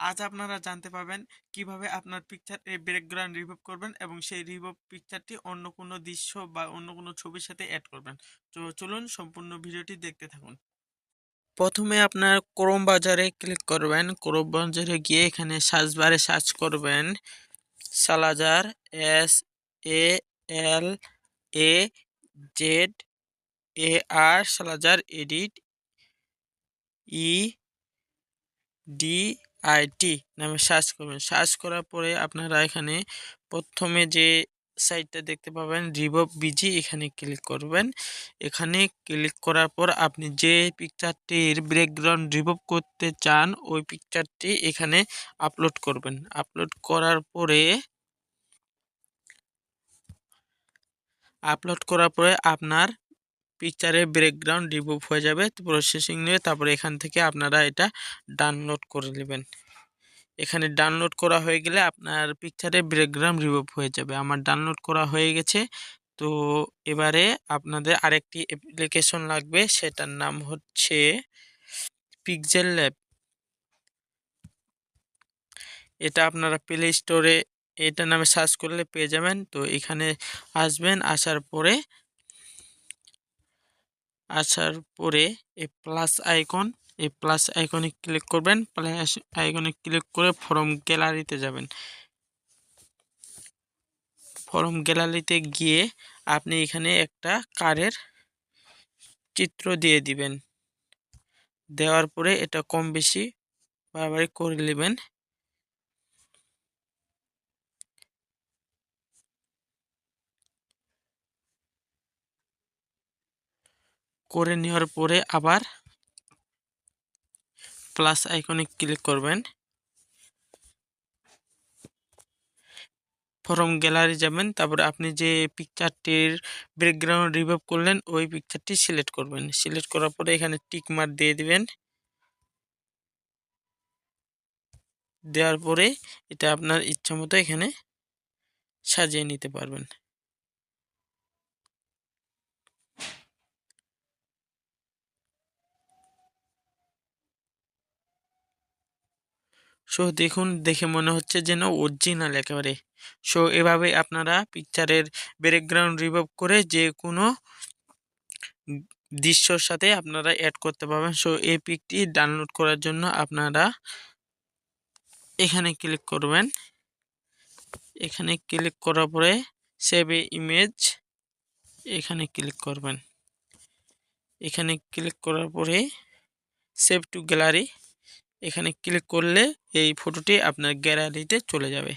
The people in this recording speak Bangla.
আজ আপনারা জানতে পারবেন কীভাবে আপনার পিকচার এই ব্যাকগ্রাউন্ড রিমুভ করবেন এবং সেই রিমুভ পিকচারটি অন্য কোনো দৃশ্য বা অন্য কোনো ছবির সাথে অ্যাড করবেন। তো চলুন সম্পূর্ণ ভিডিওটি দেখতে থাকুন। প্রথমে আপনার ক্রোম বাজারে ক্লিক করবেন। ক্রোম বাজারে গিয়ে এখানে সার্চ বারে সার্চ করবেন Salazar S A L A Z A R Salazar edit E D IT নামে সার্চ করবেন। সার্চ করার পরে আপনারা এখানে প্রথমে যে সাইটটা দেখতে পাবেন রিভব বিজি এখানে ক্লিক করবেন। এখানে ক্লিক করার পর আপনি যে পিকচারটির ব্যাকগ্রাউন্ড রিভব করতে চান, ওই পিকচারটি এখানে আপলোড করবেন। আপলোড করার পরে আপলোড করার পরে আপনার পিকচারের ব্যাকগ্রাউন্ড রিমুভ হয়ে যাবে প্রসেসিং নিয়ে তারপরে এখান থেকে আপনারা এটা ডাউনলোড করে নেবেন। এখানে ডাউনলোড করা হয়ে গেলে আপনার পিকচারের ব্যাকগ্রাউন্ড রিমুভ হয়ে যাবে। আমার ডাউনলোড করা হয়ে গেছে, তো এবারে আপনাদের আরেকটি অ্যাপ্লিকেশন লাগবে, সেটার নাম হচ্ছে পিকজেল ল্যাব এটা আপনারা প্লে স্টোরে এটা নামে সার্চ করলে পেয়ে যাবেন, তো এখানে আসবেন, আসার পরে আসার পরে এই প্লাস আইকন এই প্লাস আইকনে ক্লিক করবেন প্লাস আইকনে ক্লিক করে ফর্ম গ্যালারিতে যাবেন। ফর্ম গ্যালারিতে গিয়ে আপনি এখানে একটা কারের চিত্র দিয়ে দিবেন। দেওয়ার পরে এটা কম বেশি বারবারই করে নেবেন। করে নেওয়ার পরে আবার প্লাস আইকনে ক্লিক করবেন। ফরম গ্যালারি যাবেন, তারপরে আপনি যে পিকচারটির ব্যাকগ্রাউন্ড রিমুভ করলেন, ওই পিকচারটি সিলেক্ট করবেন। সিলেক্ট করার পরে এখানে টিক মার্ক দিয়ে দিবেন। দেওয়ার পরে এটা আপনার ইচ্ছা মতো এখানে সাজিয়ে নিতে পারবেন। সো দেখুন, দেখে মনে হচ্ছে যেন অরিজিনাল একেবারে। সো এভাবে আপনারা পিকচারের ব্যাকগ্রাউন্ড রিমুভ করে যে কোনো দৃশ্যর সাথে আপনারা অ্যাড করতে পারবেন। সো এই পিকটি ডাউনলোড করার জন্য আপনারা এখানে ক্লিক করবেন। এখানে ক্লিক করার পরে সেভ এ ইমেজ এখানে ক্লিক করবেন। এখানে ক্লিক করার পরে সেভ টু গ্যালারি এখানে ক্লিক করলে এই ফটোটি আপনার গ্যালারিতে চলে যাবে।